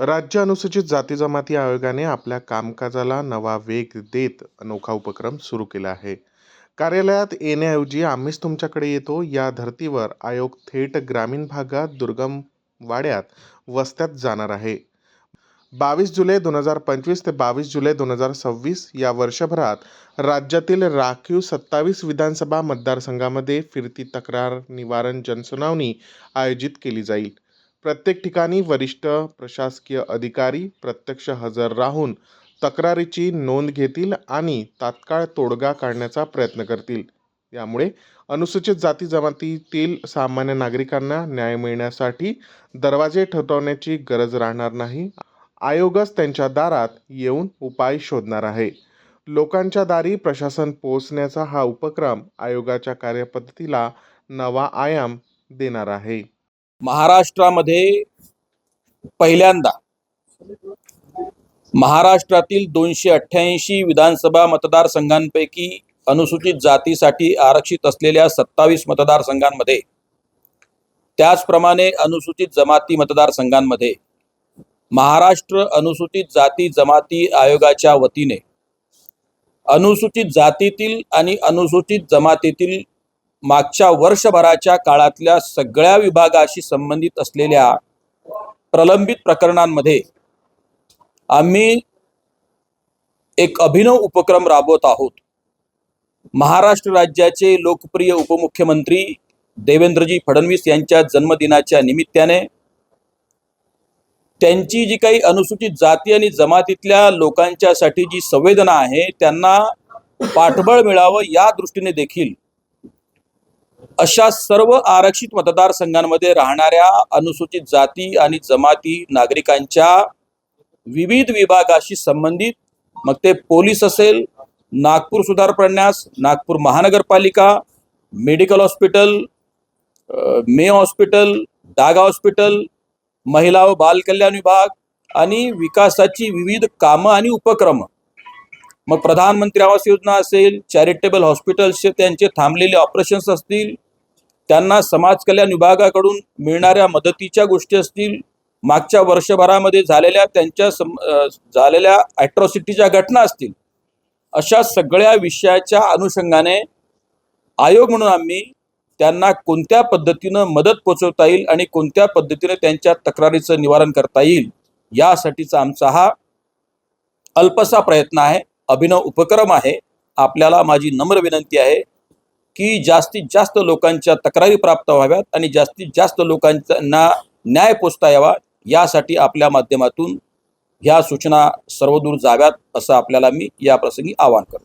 राज्य अनुसूचित जाती जमाती आयोगाने आपल्या कामकाजाला नवा वेग देत अनोखा उपक्रम सुरू केला आहे. कार्यालयात येण्याऐवजी आम्हीच तुमच्याकडे येतो. या धर्तीवर आयोग थेट ग्रामीण भागात दुर्गम वाड्यात वस्त्यात जाणार आहे. बावीस जुलै दोन हजार पंचवीस ते बावीस जुलै दोन हजार सव्वीस या वर्षभरात राज्यातील राखीव सत्तावीस विधानसभा मतदारसंघामध्ये फिरती तक्रार निवारण जनसुनावणी आयोजित केली जाईल. प्रत्येक ठिकाणी वरिष्ठ प्रशासकीय अधिकारी प्रत्यक्ष हजर राहून तक्रारीची नोंद घेतील आणि तात्काळ तोडगा काढण्याचा प्रयत्न करतील. यामुळे अनुसूचित जाती जमातीतील सामान्य नागरिकांना न्याय मिळण्यासाठी दरवाजे ठोठावण्याची गरज राहणार नाही. आयोगच त्यांच्या दारात येऊन उपाय शोधणार आहे. लोकांच्या दारी प्रशासन पोहोचण्याचा हा उपक्रम आयोगाच्या कार्यपद्धतीला नवा आयाम देणार आहे. महाराष्ट्रामध्ये पहिल्यांदा महाराष्ट्रातील दोनशे अठ्ठ्याऐंशी विधानसभा मतदारसंघांपैकी अनुसूचित जातीसाठी आरक्षित असलेल्या सत्तावीस मतदारसंघांमध्ये त्याचप्रमाणे अनुसूचित जमाती मतदारसंघांमध्ये महाराष्ट्र अनुसूचित जाती जमाती आयोगाच्या वतीने अनुसूचित जातीतील आणि अनुसूचित जमातीतील मागच्या वर्षभराच्या काळातल्या सगळ्या विभागाशी संबंधित असलेल्या प्रलंबित प्रकरणांमध्ये आम्ही एक अभिनव उपक्रम राबवत आहोत. महाराष्ट्र राज्याचे लोकप्रिय उपमुख्यमंत्री देवेंद्रजी फडणवीस यांच्या जन्मदिनाच्या निमित्ताने त्यांची जी काही अनुसूचित जाती आणि जमातीतल्या लोकांच्यासाठी जी संवेदना आहे त्यांना पाठबळ मिळावं या दृष्टीने देखील अशा सर्व आरक्षित मतदारसंघांमध्ये राहणाऱ्या अनुसूचित जाती आणि जमाती नागरिकांच्या विविध विभागाशी संबंधित मग ते पोलीस असेल नागपूर सुधार प्रन्यास नागपूर महानगरपालिका medical hospital Mayo hospital Daga hospital महिला व बालकल्याण विभाग आणि विकासाची विविध कामं आणि उपक्रम. मग प्रधानमंत्री आवास योजना असेल चॅरिटेबल हॉस्पिटल्सचे त्यांचे थांबलेले ऑपरेशन्स असतील त्यांना समाज कल्याण विभागाकडून मिळणाऱ्या मदतीच्या गोष्टी असतील मागच्या वर्षभरामध्ये झालेल्या त्यांच्या सम झालेल्या ॲट्रॉसिटीच्या घटना असतील अशा सगळ्या विषयाच्या अनुषंगाने आयोग म्हणून आम्ही त्यांना कोणत्या पद्धतीनं मदत पोचवता येईल आणि कोणत्या पद्धतीने त्यांच्या तक्रारीचं निवारण करता येईल यासाठीचा आमचा हा अल्पसा प्रयत्न आहे. अभिनव उपक्रम आहे. आपल्याला माझी नम्र विनंती आहे की जास्तीत जास्त लोकांच्या तक्रारी प्राप्त व्हाव्यात आणि जास्तीत जास्त लोकांना न्याय पोचता यावा यासाठी आपल्या माध्यमातून ह्या सूचना सर्वदूर जाव्यात असं आपल्याला मी या प्रसंगी आवाहन करतो.